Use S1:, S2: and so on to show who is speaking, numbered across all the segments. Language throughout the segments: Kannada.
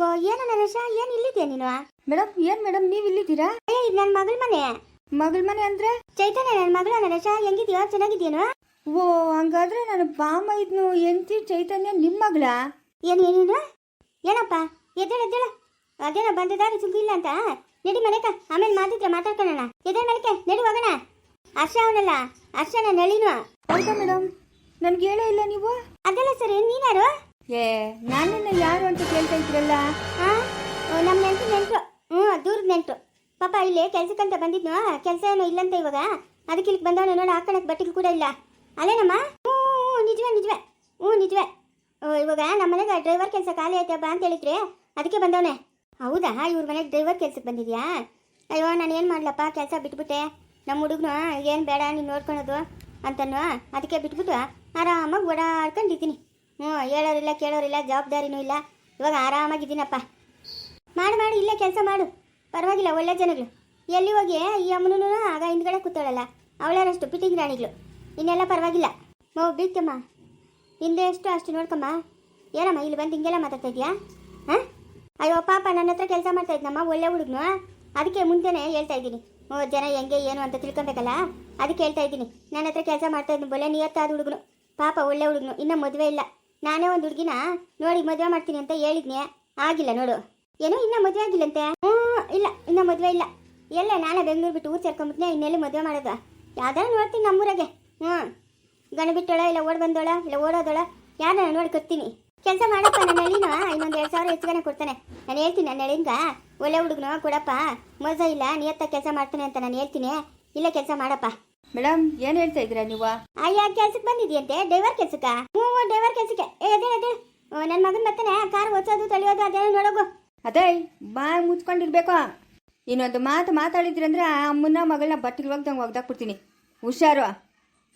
S1: ಓ ಏನೋ ನರೇಶ ಏನು ಇಲ್ಲಿದ್ಯಾ ನೀನು?
S2: ಮೇಡಮ್ ಏನ್ ಮೇಡಮ್ ನೀವು ಇಲ್ಲಿದ್ದೀರಾ?
S1: ಏ ಇದು ನನ್ನ ಮಗಳ ಮನೆ.
S2: ಮಗಳ ಮನೆ ಅಂದ್ರೆ?
S1: ಚೈತನ್ಯ ನನ್ನ ಮಗಳ ನರೇಶ ಹೆಂಗಿದೀಯ ಚೆನ್ನಾಗಿದ್ಯೇನು
S2: ಓ ಹಂಗಾದ್ರೆ ನಾನು ಬಾಮ ಇದ್ನು ಎಂತಿ ಚೈತನ್ಯ ನಿಮ್ಮ ಮಗಳ?
S1: ಏನು ಏನೇನು ಏನಪ್ಪ ಎದ್ದೇಳ ಎದ್ದೇಳ. ಅದೇನೋ ಬಂದದಾರಿ ಇಲ್ಲ ಅಂತ? ನಡಿ ಮನೆಕ ಆಮೇಲೆ ಮಾತಿದ್ರೆ ಮಾತಾಡ್ಕೊಳ್ಳೋಣ. ಎದ್ದೇಳ ಮನೆಕೆ ನಡಿ ಹೋಗೋಣ. ಹರ್ಷ ಅವನಲ್ಲ ಹರ್ಷನ ನಳಿನು.
S2: ಹೌದಾ ಮೇಡಮ್? ನನ್ಗೆ ಹೇಳೇ ಇಲ್ಲ ನೀವು?
S1: ಅದೆಲ್ಲ ಸರಿ ನೀನ್ಯಾರು
S2: ಏ ನಾನನ್ನ ಯಾರು ಅಂತ ಕೇಳ್ತಾ ಇದ್ರಲ್ಲ?
S1: ಹಾ ನಮ್ಮ ನೆಂಟು ನೆಂಟು. ಹ್ಞೂ ದೂರದ ನೆಂಟು. ಪಾಪ ಇಲ್ಲಿ ಕೆಲ್ಸಕ್ಕಂತ ಬಂದಿದ್ನು? ಕೆಲಸ ಏನೋ ಇಲ್ಲಂತ ಇವಾಗ. ಅದಕ್ಕೆ ಇಲ್ಲಿ ಬಂದವನು ನೋಡಿ ಹಾಕೊಳಕ್ ಬಟ್ಟೆಗಳು ಕೂಡ ಇಲ್ಲ. ಅಲ್ಲೇನಮ್ಮ? ಹ್ಞೂ ನಿಜವೇ ನಿಜವೇ. ಹ್ಞೂ ನಿಜವೇ. ಇವಾಗ ನಮ್ಮ ಮನೆಗೆ ಡ್ರೈವರ್ ಕೆಲಸ ಖಾಲಿ ಆಯ್ತಪ್ಪ ಅಂತ ಹೇಳಿದ್ರೆ ಅದಕ್ಕೆ ಬಂದವನೇ. ಹೌದಾ? ಇವ್ರ ಮನೆಗೆ ಡ್ರೈವರ್ ಕೆಲ್ಸಕ್ಕೆ ಬಂದಿದ್ಯಾ? ಅಯ್ಯೋ, ನಾನು ಏನು ಮಾಡ್ಲಪ್ಪ? ಕೆಲಸ ಬಿಟ್ಬಿಟ್ಟೆ. ನಮ್ಮ ಹುಡುಗನು, ಏನು ಬೇಡ, ನೀನು ನೋಡ್ಕೊಳೋದು ಅಂತನೋ ಅದಕ್ಕೆ ಬಿಟ್ಬಿಟ್ಟು ಆರಾಮಾಗಿ ಓಡಾಡ್ಕೊಂಡಿದ್ದೀನಿ. ಹ್ಞೂ, ಹೇಳೋರಿಲ್ಲ, ಕೇಳೋರಿಲ್ಲ, ಜವಾಬ್ದಾರಿನೂ ಇಲ್ಲ. ಇವಾಗ ಆರಾಮಾಗಿದ್ದೀನಪ್ಪ. ಮಾಡು ಮಾಡು, ಇಲ್ಲೇ ಕೆಲಸ ಮಾಡು. ಪರವಾಗಿಲ್ಲ, ಒಳ್ಳೆ ಜನಗಳು. ಎಲ್ಲಿ ಹೋಗಿ, ಈ ಅಮ್ಮನೂ ಆಗ ಹಿಂದ್ಗಡೆ ಕೂತಾಳಲ್ಲ ಅವಳರಷ್ಟು ಪಿಟಿಂಗ್ ರಾಣಿಗಳು. ಇನ್ನೆಲ್ಲ ಪರವಾಗಿಲ್ಲ. ಮೋ ಬೀಗ್ತಮ್ಮ. ಹಿಂದೆ ಎಷ್ಟು, ಅಷ್ಟು ನೋಡ್ಕಮ್ಮ. ಏನಮ್ಮ, ಇಲ್ಲಿ ಬಂದು ಹಿಂಗೆಲ್ಲ ಮಾತಾಡ್ತಾ ಇದೆಯಾ ಹಾಂ? ಅಯ್ಯೋ, ಪಾಪ, ನನ್ನ ಹತ್ರ ಕೆಲಸ ಮಾಡ್ತಾ ಇದ್ನಮ್ಮ, ಒಳ್ಳೆ ಹುಡುಗನು. ಅದಕ್ಕೆ ಮುಂಚೆನೇ ಹೇಳ್ತಾ ಇದ್ದೀನಿ. ಓ, ಜನ ಹೆಂಗೆ, ಏನು ಅಂತ ತಿಳ್ಕೊಬೇಕಲ್ಲ? ಅದಕ್ಕೆ ಹೇಳ್ತಾ ಇದ್ದೀನಿ. ನನ್ನ ಹತ್ರ ಕೆಲಸ ಮಾಡ್ತಾ ಇದ್ದೀನಿ ಒಳ್ಳೆ ನಿಯತ್ತಾದ ಹುಡುಗನು. ಪಾಪ, ಒಳ್ಳೆ ಹುಡುಗನು. ಇನ್ನೂ ಮದುವೆ ಇಲ್ಲ. ನಾನೇ ಒಂದು ಹುಡುಗಿನ ನೋಡಿ ಮದುವೆ ಮಾಡ್ತೀನಿ ಅಂತ ಹೇಳಿದ್ನಿ. ಆಗಿಲ್ಲ ನೋಡು. ಏನೋ ಇನ್ನೂ ಮದುವೆ ಆಗಿಲ್ಲಂತೆ. ಹ್ಞೂ, ಇಲ್ಲ, ಇನ್ನೂ ಮದುವೆ ಇಲ್ಲ. ಎಲ್ಲ ನಾನೇ ಬೆಂಗಳೂರು ಬಿಟ್ಟು ಊರು ಸೇರ್ಕೊಂಬಿಟ್ನೆ, ಇನ್ನೆಲ್ಲಿ ಮದುವೆ ಮಾಡೋದು? ಯಾವ್ದಾರು ನೋಡ್ತೀನಿ ನಮ್ಮೂರಾಗೆ. ಹ್ಞೂ. ಗಣ ಬಿಟ್ಟೋಳ, ಇಲ್ಲ ಓಡ್ ಬಂದೋಳ, ಇಲ್ಲ ಓಡೋದೋಳ ಯಾರನ್ನ ನೋಡಿ ಕಟ್ತೀನಿ ಕೆಲಸ ಮಾಡಪ್ಪ ನನ್ನ ಹಳ್ಳಿನ ಇನ್ನೊಂದು ಎರಡು ಸಾವಿರ ಹೆಚ್ಚಿಗೆ ಕೊಡ್ತಾನೆ. ನಾನು ಹೇಳ್ತೀನಿ ನನ್ನ ಹಳ್ಳಿಂಗ ಒಳ್ಳೆ ಹುಡುಗನು ಕೊಡಪ್ಪ. ಮಜಾ ಇಲ್ಲ ನಿಯತ್ತ ಕೆಲಸ ಮಾಡ್ತಾನೆ ಅಂತ ನಾನು ಹೇಳ್ತೀನಿ. ಇಲ್ಲ ಕೆಲಸ ಮಾಡಪ್ಪ.
S2: ಮೇಡಮ್ ಏನ್ ಹೇಳ್ತಾ ಇದ್ದೀರಾ ನೀವು?
S1: ಅಯ್ಯ ಕೆಲ್ಸಕ್ಕೆ ಬಂದಿದ್ಯಂತೆ? ಡ್ರೈವರ್ ಕೆಲ್ಸಕ್ಕ? ಹ್ಞೂ ಡ್ರೈವರ್ ಕೆಲ್ಸಕ್ಕೆ. ಏ ಅದೇ ಅದೇ. ನನ್ನ ಮಗನ ಬರ್ತಾನೆ ಕಾರ್ ಒಚ್ಚೋದು ತಳಿಯೋದು ಅದೇನೋ ನೋಡೋಗು.
S2: ಅದೇ ಬಾ ಮುಚ್ಕೊಂಡಿರ್ಬೇಕು ಇನ್ನೊಂದು ಮಾತು ಮಾತಾಡಿದ್ರಂದ್ರೆ ಆ ಅಮ್ಮನ ಮಗಳನ್ನ ಬಟ್ಟೆಗೆ ಒಗ್ದಂಗೆ ಒಗ್ದಾಕ್ಬಿಡ್ತೀನಿ. ಹುಷಾರು.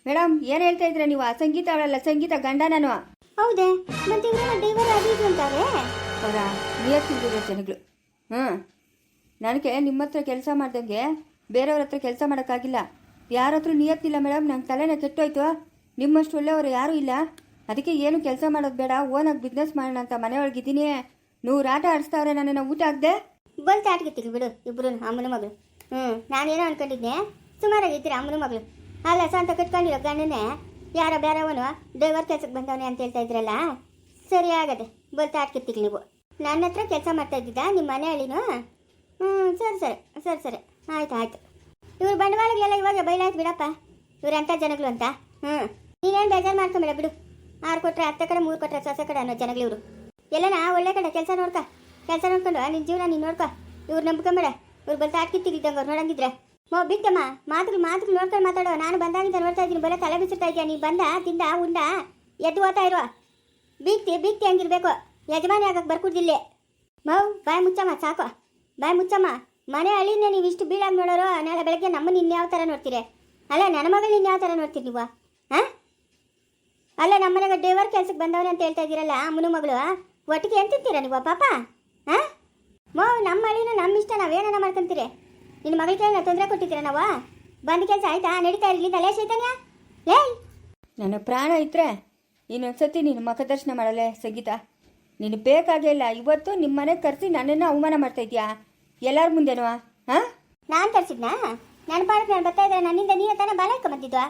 S2: ಮೇಡಮ್ ಏನು ಹೇಳ್ತಾ ಇದ್ದೀರಾ ನೀವು? ಸಂಗೀತ ಅವಳಲ್ಲ ಸಂಗೀತ ಗಂಡ ನಾನು.
S1: ಹೌದೇ? ಮತ್ತೆ ಡ್ರೈವರ್ ಅದು ಇದು ಅಂತಾರೆ?
S2: ಅವರ ಜನಗಳು. ಹ್ಞೂ ನನಗೆ ನಿಮ್ಮ ಹತ್ರ ಕೆಲಸ ಮಾಡ್ದಂಗೆ ಬೇರೆಯವ್ರ ಹತ್ರ ಕೆಲಸ ಮಾಡೋಕ್ಕಾಗಿಲ್ಲ. ಯಾರ ನಿಯತ್ತಿಲ್ಲ ಮೇಡಮ್ ನಂಗೆ ತಲೆನ ಕೆಟ್ಟೋಯ್ತು. ನಿಮ್ಮಷ್ಟು ಒಳ್ಳೆಯವರು ಯಾರೂ ಇಲ್ಲ. ಅದಕ್ಕೆ ಏನು ಕೆಲಸ ಮಾಡೋದು ಬೇಡ ಓನಾಗಿ ಬಿಸ್ನೆಸ್ ಮಾಡೋಣ ಅಂತ ಮನೆಯೊಳಗಿದ್ದೀನಿ. ನೂರು ಆಟ ಆಡಿಸ್ತಾವ್ರೆ ನನ್ನನ್ನು ಊಟ ಆಗದೆ
S1: ಬಂತ ಆಟ್ಗಿತ್ತೀರಿ ಬಿಡು ಇಬ್ಬರು ಅಮ್ಮನ ಮಗಳು. ಹ್ಞೂ ನಾನೇನೋ ಅನ್ಕೊಂಡಿದ್ದೆ ಸುಮಾರಾಗಿದ್ದೀರಿ ಅಮ್ಮನ ಮಗಳು? ಅಲ್ಲ, ಸ್ವಂತ ಕಟ್ಕೊಂಡಿರೋ ಗಂಡನೇ ಯಾರೋ ಬೇರೆವನು ಡ್ರೈವರ್ ಕೆಲ್ಸಕ್ಕೆ ಬಂದವನೇ ಅಂತ ಹೇಳ್ತಾ ಇದ್ರಲ್ಲ? ಸರಿ ಆಗದೆ ಬರ್ತಾ ಆಡ್ಕಿರ್ತೀರಿ ನೀವು. ನನ್ನ ಹತ್ರ ಕೆಲಸ ಮಾಡ್ತಾ ಇದ್ದಿದ್ದ ನಿಮ್ಮ ಮನೆ ಹಳ್ಳಿನೂ? ಹ್ಞೂ ಸರಿ ಸರಿ ಸರಿ ಸರಿ. ಆಯ್ತು ಆಯ್ತು. ಇವ್ರ ಬಂಡವಾಳಗಳೆಲ್ಲ ಇವಾಗ ಬಯಲಾಯ್ತು ಬಿಡಪ್ಪ. ಇವ್ರು ಎಂಥ ಜನಗಳು ಅಂತ. ಹ್ಞೂ ನೀನೇನು ಬೇಜಾರು ಮಾಡ್ಕೊಂಬೇಡ ಬಿಡು. ಆರು ಕೊಟ್ರೆ, ಹತ್ತ ಕಡೆ, ಮೂರು ಕೊಟ್ರೆ ಸೊಸೆ ಕಡೆ ಅನ್ನೋ ಜನಗಳು ಇವರು. ಎಲ್ಲನ ಒಳ್ಳೆ ಕಡೆ ಕೆಲಸ ನೋಡ್ಕ. ಕೆಲಸ ನೋಡ್ಕೊಂಡು ನಿನ್ನ ಜೀವನ ನೀನು ನೋಡ್ಕೊ. ಇವ್ರು ನಂಬ್ಕೊಂಬೇಡ. ಇವ್ರು ಬಂತ ಆಟ್ಕಿತ್ತಿದ್ದಂಗೆ ಅವ್ರು ನೋಡಂಗಿದ್ರೆ. ಮೋ ಬಿಟ್ಟಮ್ಮ ಮಾತುಗಳು ಮಾತುಗಳು ನೋಡ್ಕೊಂಡು ಮಾತಾಡೋ. ನಾನು ಬಂದಾಗಿಂದ ನೋಡ್ತಾ ಇದ್ದೀನಿ. ಬರೀ ತಲೆ ಬಿಸಿರ್ತಾ ಇದೆಯಾ? ನೀನು ಬಂದ, ತಿಂದ, ಉಂಡ, ಎದ್ದು ಓದ್ತಾ ಇರುವ ಬೀಗ್ತಿ ಬೀಗ್ತಿ ಹಂಗಿರ್ಬೇಕು. ಯಜಮಾನಿ ಆಗಕ್ಕೆ ಬರ್ಕೊಡ್ದಿಲ್ಲ. ಮೌ, ಬಾಯ್ ಮುಚ್ಚಮ್ಮ, ಸಾಕು. ಬಾಯ್ ಮುಚ್ಚಮ್ಮ. ಮನೆ ಹಳ್ಳಿನ ನೀವು ಇಷ್ಟು ಬೀಳಾಗಿ ನೋಡೋರು, ನಾಳೆ ಬೆಳಗ್ಗೆ ನಮ್ಮನ್ನ ಇನ್ಯಾವ ಥರ ನೋಡ್ತೀರಿ? ಅಲ್ಲ, ನನ್ನ ಮಗಳು ಇನ್ಯಾವ ಥರ ನೋಡ್ತೀರಿ ನೀವು? ಹಾಂ? ಅಲ್ಲ ನಮ್ಮನೆಗೆ ಡೇವರ್ ಕೆಲ್ಸಕ್ಕೆ ಬಂದವ್ರೆ ಅಂತ ಹೇಳ್ತಾ ಇದ್ದೀರಲ್ಲ ಮುನು ಮಗಳು? ಒಟ್ಟಿಗೆ ಎಂತಿರ್ತೀರ ನೀವು, ಪಾಪ? ಹಾಂ? ಮೋ, ನಮ್ಮ ಹಳ್ಳಿನ ನಮ್ಮ ಇಷ್ಟ ನಾವೇನ ಮಾಡ್ಕೊಂತೀರಿ? ನಿನ್ನ ಮಗಳ ಕೈನ ತೊಂದರೆ ಕೊಟ್ಟಿದ್ದೀರ ನಾವು? ಬಂದ ಕೆಲಸ ಆಯ್ತಾ? ನಡೀತಾ ಇರಲಿ, ತಲೆ ಚೈತನ್ಯ ಏಯ್!
S2: ನನ್ನ ಪ್ರಾಣ ಇದ್ರೆ ಇನ್ನೊಂದ್ಸತಿ ನೀನು ಮುಖದರ್ಶನ ಮಾಡಲೇ ಸಂಗೀತ ನೀನು ಬೇಕಾಗೇ ಇಲ್ಲ ಇವತ್ತು ನಿಮ್ಮ ಮನೆಗೆ ಕರೆಸಿ ನನ್ನನ್ನು ಅವಮಾನ ಮಾಡ್ತಾ ಇದೀಯಾ ಎಲ್ಲರ ಮುಂದೆನೋ ಹಾಂ?
S1: ನಾನು ತರಿಸಿದ್ನಾ? ನನ್ನ ಪಾಡಕ್ಕೆ ನಾನು ಬರ್ತಾ ಇದ್ರೆ ನನ್ನಿಂದ ನೀನು ತಾನೇ ಬಾಲ ಇಟ್ಕೊಂಬಂದಿದ್ವಾ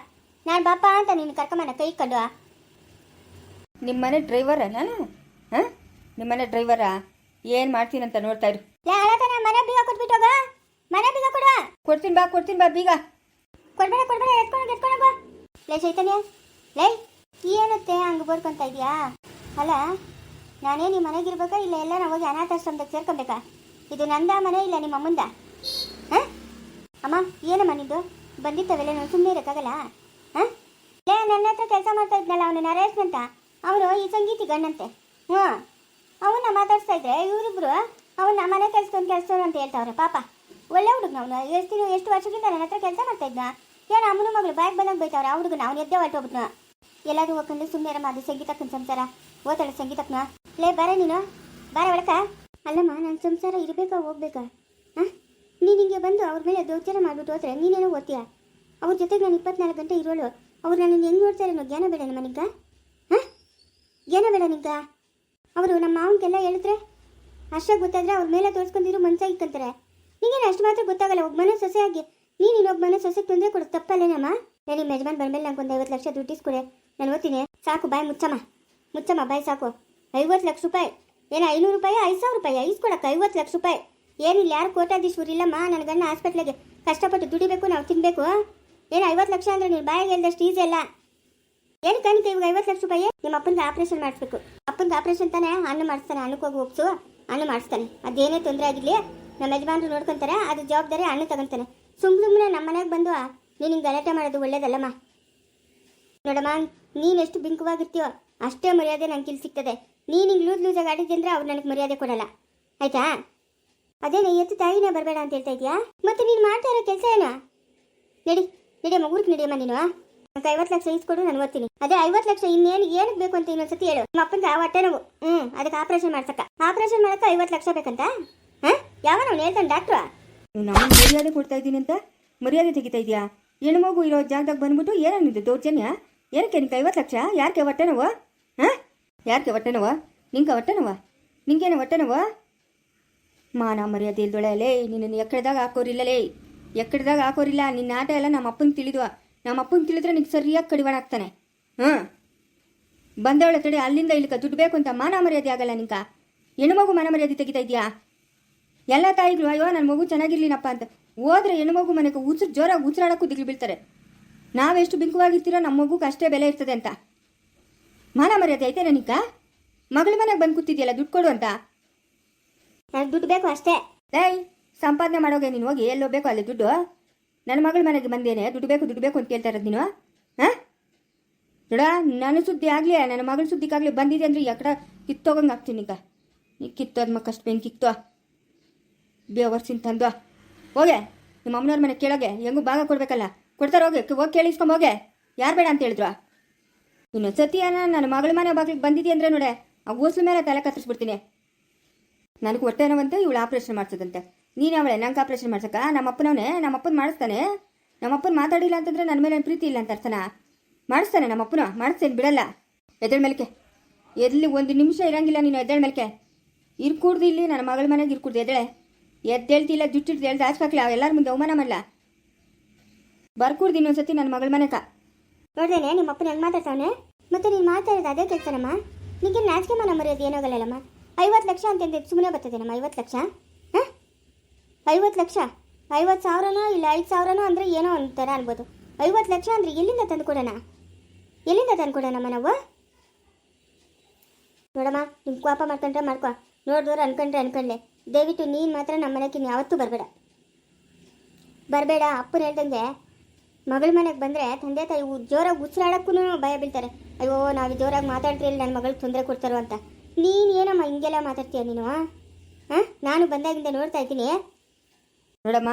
S1: ನಾನು ಬಾಪ ಅಂತ ನೀನು ಕರ್ಕೊಂಬನ ಕೈ ಕಂಡು
S2: ನಿಮ್ಮ ಮನೆ ಡ್ರೈವರ ನಾನು ಹಾಂ? ನಿಮ್ಮ ಮನೆ ಡ್ರೈವರಾ ಏನು ಮಾಡ್ತೀನಂತ ನೋಡ್ತಾ ಇರು.
S1: ಲೇ ಹಳತನ ಮನೆ ಬೀಗ ಕೊಟ್ಬಿಟ್ಟು ಹೋಗ. ಮನೆ ಬೀಗ ಕೊಡುವ.
S2: ಕೊಡ್ತೀನಿ ಬಾ ಕೊಡ್ತೀನಿ ಬಾ ಬೀಗ.
S1: ಕೊಡ್ಬೇಡ ಕೊಡ್ಬೇಡ ಎತ್ಕೊಂಡು ಎತ್ಕೊಂಡು ಬಾ ಲೇ ಚೈತನ್ಯ ಲೇ ಏನತ್ತೆ ಹಂಗೆ ಬರ್ಕೊಂತ ಇದೀಯಾ? ಅಲ್ಲ ನಾನೇ ನಿಮ್ಮ ಮನೆಗಿರ್ಬೇಕಾ ಇಲ್ಲ ಎಲ್ಲ ನಾವು ಹೋಗಿ ಅನಾಥಾಶ್ರಮದಾಗ ಸೇರ್ಕೊಬೇಕಾ? ಇದು ನಂದ ಮನೆ ಇಲ್ಲ ನಿಮ್ಮ ಅಮ್ಮಂದ? ಹಾಂ? ಅಮ್ಮ, ಏನಮ್ಮ ನಿಂದು? ಬಂದಿತ್ತವೆಲ್ಲ ನಾನು ಸುಮ್ಮನೆ ಇರೋಕ್ಕಾಗಲ್ಲ? ಹಾಂ? ಲೇ, ನನ್ನ ಹತ್ರ ಕೆಲಸ ಮಾಡ್ತಾ ಇದ್ನಲ್ಲ ಅವನು ನರೇಶ್ ಅಂತ. ಅವನು ಈ ಸಂಗೀತಿ ಗಣ್ಣಂತೆ ಹ್ಞೂ. ಅವನ್ನ ಮಾತಾಡ್ಸ್ತಾ ಇದ್ರೆ ಇವರಿಬ್ರು ಅವನ್ನ ಮನೆ ಕೆಲ್ಸದೊಂದು ಕೆಲಸ ಅಂತ ಹೇಳ್ತಾವ್ರೆ, ಪಾಪ. ಒಳ್ಳೆ ಹುಡುಗನ ಅವನು. ಎಷ್ಟು ಎಷ್ಟು ವರ್ಷದಿಂದ ನನ್ನ ಹತ್ರ ಕೆಲಸ ಮಾಡ್ತಾ ಇದ್ನ? ಏನು ಅಮ್ಮನ ಮಗಳು ಬ್ಯಾಗ್ ಬಂದಾಗ ಬೈತಾವ್ರೆ ಆ ಹುಡುಗನ? ಅವ್ನು ಎದ್ದೇ ಹೊರಟೋಗ್ಬಿಟ್ನ ಎಲ್ಲರೂ ಹೋಗ್ಕೊಂಡು ಸುಮ್ಮನೆ ಅದು ಸಂಗೀತಕ್ಕನ ಸಂಸಾರ. ಓತಾಳೆ ಸಂಗೀತಕ್ಕನ. ಲೇ, ಬರ ನೀನು. ಬಾರ ಒಳಕ. ಅಲ್ಲಮ್ಮ ನನ್ನ ಸಂಸಾರ ಇರಬೇಕಾ, ಹೋಗ್ಬೇಕಾ? ಹಾಂ? ನೀನು ಹಿಂಗೆ ಬಂದು ಅವ್ರ ಮೇಲೆ ದೌರ್ಜನ್ಯ ಮಾಡಿಬಿಟ್ಟು ಹೋದರೆ ನೀನೇನೋ ಓದ್ತೀಯಾ? ಅವ್ರ ಜೊತೆಗೆ ನಾನು ಇಪ್ಪತ್ನಾಲ್ಕು ಗಂಟೆ ಇರೋಳು. ಅವ್ರು ನನ್ನನ್ನು ಹೆಂಗೆ ನೋಡ್ತಾರೆ ಅನ್ನೋ ಜ್ಞಾನ ಬೇಡ ನಮ್ಮ ನಿಂಗ ಹಾಂ? ಜ್ಞಾನ ಬೇಡ ನಿಂಗ ಅವರು ನಮ್ಮ ಮಾವನಿಗೆಲ್ಲ ಹೇಳಿದ್ರೆ ಅಷ್ಟೇ ಗೊತ್ತಾದ್ರೆ ಅವ್ರ ಮೇಲೆ ತೋರಿಸ್ಕೊಂಡಿರೋ ಮನ್ಸಾಗಿ ಇಕ್ಕಂತಾರೆ. ನಿಂಗೇನು ಅಷ್ಟು ಮಾತ್ರ ಗೊತ್ತಾಗಲ್ಲ ಒಬ್ಬ ಮನೆ ಸೊಸೆಯಾಗಿ ನೀನು ಇನ್ನೊಬ್ಬ ಮನೆ ಸೊಸೆಗೆ ತೊಂದರೆ ಕೊಡೋದು ತಪ್ಪಲ್ಲೇನಮ್ಮ? ನಾನು ನಿಮ್ಮ ಯಜಮಾನ್ ಬಂದ್ಮೇಲೆ ನಂಗೆ ಒಂದು ಐವತ್ತು ಲಕ್ಷ ದುಡ್ಡಿಸ್ಕೊಡೆ ನಾನು ಓದ್ತೀನಿ. ಸಾಕು, ಬಾಯ್ ಮುಚ್ಚಮ್ಮ. ಮುಚ್ಚಮ್ಮ, ಬಾಯ್ ಸಾಕು. ಐವತ್ತು ಲಕ್ಷ ರೂಪಾಯಿ. ಏನು ಐನೂರು ರೂಪಾಯಿ, ಐದು ಸಾವಿರ ರೂಪಾಯಿ ಐಸ್ಕೊಡಕ್ಕೆ ಐವತ್ತು ಲಕ್ಷ ರೂಪಾಯಿ? ಏನಿಲ್ಲ ಯಾರು ಕೋಟಾಧೀಶ್ವರ ಇಲ್ಲಮ್ಮ? ನನ್ನ ಗಂಡ ಹಾಸ್ಪಿಟ್ಲಿಗೆ. ಕಷ್ಟಪಟ್ಟು ದುಡಿಬೇಕು, ನಾವು ತಿನ್ನಬೇಕು ಏನು ಐವತ್ತು ಲಕ್ಷ ಅಂದರೆ ನೀನು ಬಾಯಿಗೆ ಹೇಳ್ದಷ್ಟು ಈಸಿ ಅಲ್ಲ? ಏನು ಅನ್ಕ ಇವಾಗ ಐವತ್ತು ಲಕ್ಷ ರೂಪಾಯಿ? ನಿಮ್ಮ ಅಪ್ಪನಿಗೆ ಆಪ್ರೇಷನ್ ಮಾಡಿಸ್ಬೇಕು. ಅಪ್ಪನಿಗೆ ಆಪ್ರೇಷನ್ ತಾನೇ ಅಣ್ಣ ಮಾಡಿಸ್ತಾನೆ ಅಣ್ಣಕ್ಕೆ ಹೋಗಿ ಒಪ್ಸು ಹಣ್ಣು ಮಾಡಿಸ್ತಾನೆ. ಅದೇನೇ ತೊಂದರೆ ಆಗಿರಲಿ, ನಮ್ಮ ಯಜಮಾನರು ನೋಡ್ಕೊಂತಾರೆ, ಅದು ಜವಾಬ್ದಾರಿ ಅಣ್ಣ ತಗೊಂತಾನೆ. ಸುಮ್ ಸುಮ್ಮನೆ ನಮ್ಮ ಮನೆಗೆ ಬಂದು ನೀನು ಹಿಂಗೆ ಗಲಾಟೆ ಮಾಡೋದು ಒಳ್ಳೇದಲ್ಲಮ್ಮ? ನೋಡಮ್ಮ, ನೀನು ಎಷ್ಟು ಬಿಂಕವಾಗಿರ್ತೀಯೋ, ಅಷ್ಟೇ ಮರ್ಯಾದೆ ನನಗೆ ಇಲ್ಲಿ ಸಿಗ್ತದೆ. ನೀನು ಹಿಂಗೆ ಲೂಸ್ ಲೂಸಾಗಿ ಆಡಿದ್ದೆ ಅಂದರೆ ಅವ್ರು ನನಗೆ ಮರ್ಯಾದೆ ಕೊಡಲ್ಲ. ಆಯ್ತಾ? ಅದೇನೇ ಎತ್ತು ತಾಯಿನೇ ಬರಬೇಡ ಅಂತ ಹೇಳ್ತಾ ಇದೆಯಾ? ಮತ್ತೆ ನೀನು ಮಾಡ್ತಾ ಇರೋ ಕೆಲಸ ಏನೋ? ನಡಿ ನಡಿಯಮ್ಮ ಊರಿಗೆ ನಡಿಯಮ್ಮ ನೀನು ನಂಗೆ ಐವತ್ತು ಲಕ್ಷ ಇಸ್ಕೊಡು ನಾನು ಓದ್ತೀನಿ. ಅದೇ ಐವತ್ತು ಲಕ್ಷ ಇನ್ನೇನು ಏನಕ್ಕೆ ಬೇಕು ಅಂತ ಇನ್ನೊಂದ್ಸತಿ ಹೇಳು. ನಮ್ಮ ಅಪ್ಪನಿಗೆ ಆ ಹೊಟ್ಟೆ ನೋವು. ಹ್ಞೂ ಅದಕ್ಕೆ ಆಪ್ರೇಷನ್ ಮಾಡ್ಸಕ್ಕ. ಆಪ್ರೇಷನ್ ಮಾಡಕ್ಕೆ ಐವತ್ತು ಲಕ್ಷ ಬೇಕಂತ? ಹಾಂ? ಯಾವ ನಾವು ಹೇಳ್ತಾನೆ ಡಾಕ್ಟ್ರು.
S2: ನಾನು ಮರ್ಯಾದೆ ಕೊಡ್ತಾ ಇದ್ದೀನಿ ಅಂತ ಮರ್ಯಾದೆ ತೆಗಿತಾ ಇದೆಯಾ? ಹೆಣ್ಣು ಮಗು ಇರೋ ಜಾಗದಾಗ ಬಂದ್ಬಿಟ್ಟು ಏನಿದೆ ದೌರ್ಜನ್ಯ? ಏನಕ್ಕೆ ನಿಂಗೆ ಐವತ್ತು ಲಕ್ಷ? ಯಾಕೆ ಹೊಟ್ಟೆ ನೋವು? ಹಾಂ? ಯಾಕೆ ಹೊಟ್ಟೆ ನಿಂಗೆ ಹೊಟ್ಟೆ ನಿಂಗೇನು ನೋವು ಮಾನ ಮರ್ಯಾದೆ ಇಲ್ದೊಳೆ ಲೇ, ನಿನ್ನನ್ನು ಎಕ್ಕಡ್ದಾಗ ಹಾಕೋರಿಲ್ಲ ಲೇ. ಎಕ್ಕಡ್ದಾಗ ಹಾಕೋರಿಲ್ಲ. ನಿನ್ನ ಆಟ ಎಲ್ಲ ನಮ್ಮ ಅಪ್ಪನ ತಿಳಿದ್ವ. ನಮ್ಮ ಅಪ್ಪನ ತಿಳಿದ್ರೆ ನಿಂಗೆ ಸರಿಯಾಗಿ ಕಡಿವಾಣ ಆಗ್ತಾನೆ ಹಾಂ ಬಂದವಳ ತಡೆ ಅಲ್ಲಿಂದ ಇಲ್ಲಿಗೆ ದುಡ್ಡು ಬೇಕು ಅಂತ ಮಾನ ಮರ್ಯಾದೆ ಆಗಲ್ಲ ನಿಂಕ ಹೆಣ್ಮಗು ಮಾನ ಮರ್ಯಾದೆ ತೆಗಿತಾ ಇದೆಯಾ? ಎಲ್ಲ ತಾಯಿಗಳು, ಅಯ್ಯೋ ನನ್ನ ಮಗು ಚೆನ್ನಾಗಿರ್ಲಿನಪ್ಪ ಅಂತ ಹೋದ್ರೆ ಹೆಣ್ಮಗು ಮನೆಗೆ ಉಸಿರು ಜೋರಾಗಿ ಉಸಿರಾಡಕ್ಕೂ ದಿಗ್ಲು ಬೀಳ್ತಾರೆ. ನಾವೆಷ್ಟು ಬಿಂಕುವಾಗಿರ್ತೀರೋ ನಮ್ಮ ಮಗುಗೆ ಅಷ್ಟೇ ಬೆಲೆ ಇರ್ತದೆ ಅಂತ. ಮಾನ ಮರ್ಯಾದೆ ಐತೆ ನನಗ ಮಗಳ ಮನೆಗೆ ಬಂದು ಕೂತಿದ್ಯಲ್ಲ ದುಡ್ಡು ಕೊಡು ಅಂತ.
S1: ನನಗೆ ದುಡ್ಡು ಬೇಕು ಅಷ್ಟೇ.
S2: ಏಯ್ ಸಂಪಾದನೆ ಮಾಡೋಗೆ ನೀನು ಹೋಗಿ ಎಲ್ಲೋ ಬೇಕು ಅಲ್ಲಿ ದುಡ್ಡು? ನನ್ನ ಮಗಳ ಮನೆಗೆ ಬಂದೇನೆ ದುಡ್ಡು ಬೇಕು ದುಡ್ಡು ಬೇಕು ಅಂತ ಕೇಳ್ತಾ ಇರೋದು ನೀನು? ಹಾಂ? ನೋಡ ನನ್ನ ಸುದ್ದಿ ಆಗಲಿ ನನ್ನ ಮಗಳ ಸುದ್ದಿಗಾಗಲಿ ಬಂದಿದೆ ಅಂದ್ರೆ ಎಕಡ ಕಿತ್ತೋಗಂಗೆ ಆಗ್ತೀನಿ ಈಗ. ನೀ ಕಿತ್ತೋದ್ ಮಕ್ಕಷ್ಟು ಬೆಂಕಿ ಕಿತ್ತೋ. ಬೇವರ್ಸಿನ ತಂದು ಹೋಗೆ ನಿಮ್ಮ ಅಮ್ಮನವ್ರ ಮನೆ ಕೇಳೋಗೆ ಹೆಂಗೂ ಭಾಗ ಕೊಡ್ಬೇಕಲ್ಲ. ಕೊಡ್ತಾರೆ ಹೋಗಿ ಹೋಗಿ ಕೇಳಿಸ್ಕೊಂಬೋಗೆ ಯಾರು ಬೇಡ ಅಂತ ಹೇಳಿದ್ರು ಇನ್ನು ಸತಿಯನ ನನ್ನ ಮಗಳ ಮನೆ ಬಾಗಿಲಿಗೆ ಬಂದಿದೆ ಅಂದ್ರೆ ನೋಡೆ? ಆ ಊಸ್ಲ ಮೇಲೆ ತಲೆ ಕತ್ತರಿಸ್ಬಿಡ್ತೀನಿ. ನನಗೆ ಹೊಟ್ಟೆ ನೋವಂತೆ ಇವಳು ಆಪ್ರೇಷನ್ ಮಾಡ್ಸೋದಂತೆ. ನೀನು ಅವಳೆ, ನಂಗೆ ಆಪ್ರೇಷನ್ ಮಾಡ್ಸಕ್ಕ? ನಮ್ಮ ಅಪ್ಪನವನೇ ನಮ್ಮ ಅಪ್ಪನ ಮಾಡಿಸ್ತಾನೆ? ನಮ್ಮ ಅಪ್ಪನ ಮಾತಾಡಿಲ್ಲ ಅಂತಂದ್ರೆ ನನ್ನ ಮೇಲೆ ಪ್ರೀತಿ ಇಲ್ಲ ಅಂತ ಅರ್ಥನ? ಮಾಡಿಸ್ತಾನೆ ನಮ್ಮ ಅಪ್ಪನ ಮಾಡಿಸ್ತೇನೆ, ಬಿಡಲ್ಲ. ಎದ್ದೇಳ ಮೇಲಕ್ಕೆ. ಎಲ್ಲಿ ಒಂದು ನಿಮಿಷ ಇರಂಗಿಲ್ಲ ನೀನು, ಎದ್ದೇಳ ಮೇಲಕ್ಕೆ. ಇರ್ಕೂಡ್ದು ಇಲ್ಲಿ, ನನ್ನ ಮಗಳ ಮನೆಗೆ ಇರ್ಕೂಡ್ದು, ಎದ್ದೇಳೆ. ಎದ್ದೇಳ್ತಿಲ್ಲ, ಜುಟ್ಟಿಡ್ದು ಎಳ್ದು ಹಾಚ್ಕಾಕ್ಲ ಎಲ್ಲರ ಮುಂದೆ ಅವಮಾನ ಮಾಡಲ್ಲ ಬರ್ಕೂಡ್ದು ಇನ್ನೊಂದ್ಸತಿ ನನ್ನ ಮಗಳ ಮನೆಕ
S1: ನೋಡ್ದೇನೆ, ನಿಮ್ಮ ಅಪ್ಪನ ಹೆಂಗೆ ಮಾತಾಡ್ತಾವನೆ? ಮತ್ತೆ ನೀನು ಮಾತಾಡೋದು ಅದೇ ಕೆಲಸನಮ್ಮ? ನಿಮಗೆ ನಾಚಿಕೆ ಮನ ಮರ್ಯಾದೆ ಏನಾಗಲ್ಲಲ್ಲಮ್ಮ ಐವತ್ತು ಲಕ್ಷ ಅಂತಂದ್ರೆ ಸುಮ್ಮನೆ ಬರ್ತದೇನಮ್ಮ ಐವತ್ತು ಲಕ್ಷ? ಹಾಂ? ಐವತ್ತು ಲಕ್ಷ? ಐವತ್ತು ಸಾವಿರನೋ ಇಲ್ಲ ಐದು ಸಾವಿರನೋ ಅಂದರೆ ಏನೋ ಒಂಥರ ಅನ್ಬೋದು. ಐವತ್ತು ಲಕ್ಷ ಅಂದರೆ ಎಲ್ಲಿಂದ ತಂದುಕೊಡೋಣ ಎಲ್ಲಿಂದ ತಂದು ಕೊಡೋಣಮ್ಮ ನಾವು? ನೋಡಮ್ಮ ನಿಮ್ಮ ಕೋಪ ಮಾಡ್ಕೊಂಡ್ರೆ ಮಾಡ್ಕೊ. ನೋಡಿದವ್ರು ಅನ್ಕೊಂಡ್ರೆ ಅನ್ಕೊಂಡೆ ದಯವಿಟ್ಟು ನೀನು ಮಾತ್ರ ನಮ್ಮ ಮನೆಗೆ ಯಾವತ್ತೂ ಬರಬೇಡ. ಬರಬೇಡ, ಅಪ್ಪನ ಹೇಳ್ದಂಗೆ ಮಗಳ ಮನೆಗೆ ಬಂದರೆ ತಂದೆ ತಾಯಿ ಜೋರಾಗಿ ಉಸಿರಾಡೋಕ್ಕೂ ಭಯ ಬೀಳ್ತಾರೆ. ಅಯ್ಯೋ, ನಾವು ಜೋರಾಗಿ ಮಾತಾಡ್ತಿರಲಿ ನನ್ನ ಮಗಳಿಗೆ ತೊಂದರೆ ಕೊಡ್ತಾರೋ ಅಂತ. ನೀನು ಏನಮ್ಮ ಹಿಂಗೆಲ್ಲ ಮಾತಾಡ್ತೀಯ ನೀನು ಹಾಂ ನಾನು ಬಂದಾಗಿಂದ ನೋಡ್ತಾ ಇದ್ದೀನಿ.
S2: ನೋಡಮ್ಮ,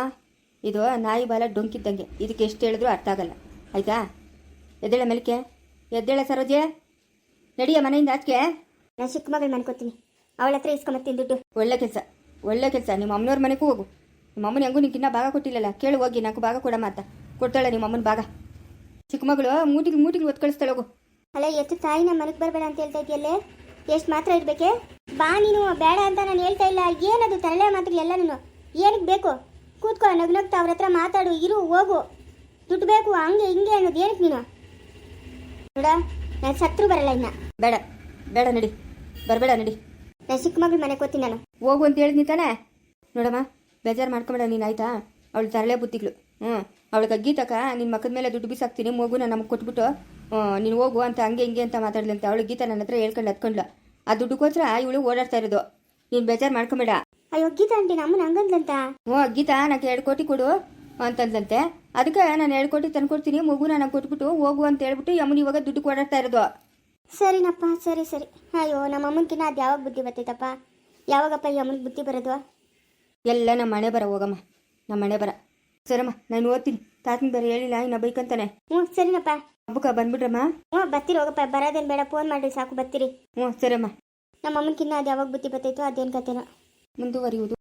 S2: ಇದು ನಾಯಿ ಬಾಲ ಡೊಂಕಿದ್ದಂಗೆ. ಇದಕ್ಕೆ ಎಷ್ಟು ಹೇಳಿದ್ರು ಅರ್ಥ ಆಗಲ್ಲ. ಆಯಿತಾ? ಎದ್ದೇಳ ಮೆಲ್ಕೆ. ಎದ್ದೇಳ ಸರೋಜೆ. ನಡಿಯ ಮನೆಯಿಂದ ಆಚೆ
S1: ನಾನು ಚಿಕ್ಕ ಮಗಳು ಮನ್ಕೋತೀನಿ. ಅವಳ ಹತ್ರ ಇಸ್ಕೊಂಬತ್ತೀನಿ ದುಡ್ಡು.
S2: ಒಳ್ಳೆ ಕೆಲಸ. ಒಳ್ಳೆ ಕೆಲಸ. ನಿಮ್ಮ ಅಮ್ಮನವ್ರ ಮನೆಗೂ ಹೋಗು. ನಿಮ್ಮ ಅಮ್ಮನ ಹೆಂಗೂ ಇನ್ನೂ ಭಾಗ ಕೊಟ್ಟಿಲ್ಲಲ್ಲ. ಕೇಳು ಹೋಗಿ ನಾಲ್ಕು ಭಾಗ ಕೊಡಮ್ಮ ಅಂತ. ಕೊಡ್ತಾಳೆ ನಿಮ್ಮ ಅಮ್ಮನ ಭಾಗ. ಚಿಕ್ಕ ಮಗಳು ಮೂಟಿಗೆ ಮೂಟಿಗೆ ಒತ್ತು ಕಳಿಸ್ತಾಳೆ ಹೋಗು.
S1: ಅಲ್ಲ ಎಷ್ಟು ತಾಯಿ ನಮ್ಮ ಮನೆಗೆ ಬರಬೇಡ ಅಂತ ಹೇಳ್ತಾ ಇದೆಯಲ್ಲೇ ಎಷ್ಟು ಮಾತ್ರ ಇರಬೇಕೆ? ಬಾ ನೀನು ಬೇಡ ಅಂತ ನಾನು ಹೇಳ್ತಾ ಇಲ್ಲ. ಏನದು ತರಳೆ ಮಾತುಗಳೆಲ್ಲ ನೀನು ಏನಕ್ಕೆ ಬೇಕು? ಕೂತ್ಕೋ ನಗು ನಗ್ತಾ ಅವ್ರ ಹತ್ರ ಮಾತಾಡು ಇರು ಹೋಗು. ದುಡ್ಡು ಬೇಕು ಹಂಗೆ ಹಿಂಗೆ ಅನ್ನೋದು ಏನಕ್ಕೆ ನೀನು? ನೋಡ ನಾನು ಸತ್ರು ಬರಲ್ಲ ಇನ್ನ.
S2: ಬೇಡ ಬೇಡ ನಡಿ. ಬರಬೇಡ ನಡಿ.
S1: ನಾನು ಚಿಕ್ಕ ಮಗಳ ಮನೆಗೆ ಕೂತೀನಿ ನಾನು.
S2: ಹೋಗು ಅಂತ ಹೇಳಿದ್ನಿ ತಾನೇ? ನೋಡಮ್ಮ ಬೇಜಾರು ಮಾಡ್ಕೊಂಬೇಡ ನೀನು ಆಯ್ತಾ? ಅವಳು ತರಳೆ ಬುತ್ತಿಗಳು ಹ್ಞೂ ಅವಳಿಗೆ ಗೀತಕ ನಿನ್ನ ಮಕ್ಕದ ಮೇಲೆ ದುಡ್ಡು ಬಿಸಾಕ್ತೀನಿ ಮಗುನ ನಮಗೆ ಕೊಟ್ಬಿಟ್ಟು ನೀನು ಹೋಗು ಅಂತ ಹಂಗೆ ಹಿಂಗೆ ಅಂತ ಮಾತಾಡ್ಲಂತೆ. ಅವಳು ಗೀತ ನನ್ನ ಹತ್ರ ಹೇಳ್ಕೊಂಡು ಹತ್ಕೊಂಡ್ಲ ಆ ದುಡ್ಡುಗೋಸ್ಕರ ಇವಳು ಓಡಾಡ್ತಾ ಇರೋದು. ನೀನು ಬೇಜಾರು ಮಾಡ್ಕೊಬೇಡ.
S1: ಅಯ್ಯೋ ಗೀತಾ ಅಂಟಿ ನಮ್ಮನ್ನ ಹಂಗಂದ್ಲಂತ?
S2: ಓ ಗೀತಾ ನನಗೆ ಎರಡು ಕೋಟಿ ಕೊಡು ಅಂತಂದಂತೆ ಅದಕ್ಕೆ ನಾನು ಎರಡು ಕೋಟಿ ತಂದ್ಕೊಡ್ತೀನಿ ಮಗುನ ನಾನು ಕೊಟ್ಬಿಟ್ಟು ಹೋಗು ಅಂತ ಹೇಳ್ಬಿಟ್ಟು ಯಮುನ್ ಇವಾಗ ದುಡ್ಡು ಓಡಾಡ್ತಾ ಇರೋದು.
S1: ಸರಿನಪ್ಪ ಸರಿ ಸರಿ. ಅಯ್ಯೋ ನಮ್ಮ ಅಮ್ಮನ್ಕಿನ್ನ ಅದು ಯಾವಾಗ ಬುದ್ಧಿ ಬರ್ತೈತಪ್ಪ? ಯಾವಾಗಪ್ಪ ಈ ಅಮ್ಮನಿಗೆ ಬುದ್ಧಿ ಬರೋದು?
S2: ಎಲ್ಲ ನಮ್ಮ ಮನೆ ಬರ ಹೋಗಮ್ಮ. ನಮ್ಮ ಮನೆ ಬರ. ಸರಮ್ಮ ನಾನು ಓದ್ತೀನಿ. ತಾತನ ಬೇರೆ ಹೇಳಿಲ್ಲ ಬೈಕ್ ಅಂತಾನೆ
S1: ಹ್ಞೂ ಸರಿನಪ್ಪ.
S2: ಹಬ್ಬಕ್ಕ ಬಂದ್ಬಿಡ್ರಮ್ಮ?
S1: ಹ್ಞೂ ಬರ್ತೀರಿ ಹೋಗಪ್ಪ ಬರೋದೇನು ಬೇಡ ಫೋನ್ ಮಾಡಿ ಸಾಕು ಬರ್ತೀರಿ.
S2: ಹ್ಞೂ ಸರಮ್ಮ.
S1: ನಮ್ಮ ಅಮ್ಮನ್ಕಿನ್ನ ಅದು ಯಾವಾಗ ಬುದ್ಧಿ ಬರ್ತೈತೋ ಅದೇನು ಕತೆನೋ.
S2: ಮುಂದುವರಿಯುವುದು.